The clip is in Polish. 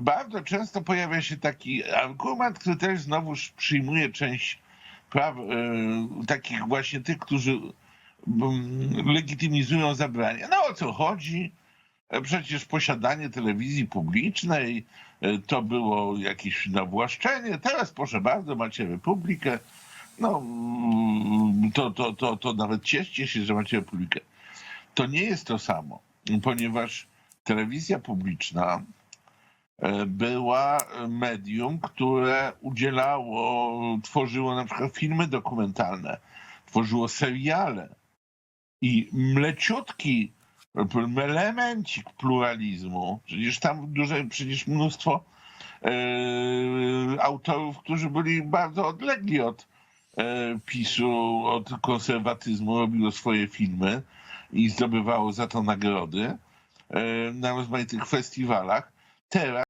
bardzo często pojawia się taki argument, który też znowuż przyjmuje część praw, e, takich właśnie tych, którzy mm, legitymizują zabranie. No o co chodzi? E, Przecież posiadanie telewizji publicznej e, to było jakieś nawłaszczenie. Teraz proszę bardzo, macie republikę. No mm, to, to, to, to nawet cieszcie się, że macie republikę. To nie jest to samo, ponieważ telewizja publiczna była medium, które udzielało, tworzyło na przykład filmy dokumentalne, tworzyło seriale i mleciutki elemencik pluralizmu, przecież tam duże, przecież mnóstwo e, autorów, którzy byli bardzo odlegli od e, PiSu, od konserwatyzmu, robiło swoje filmy i zdobywało za to nagrody e, na rozmaitych festiwalach. Teraz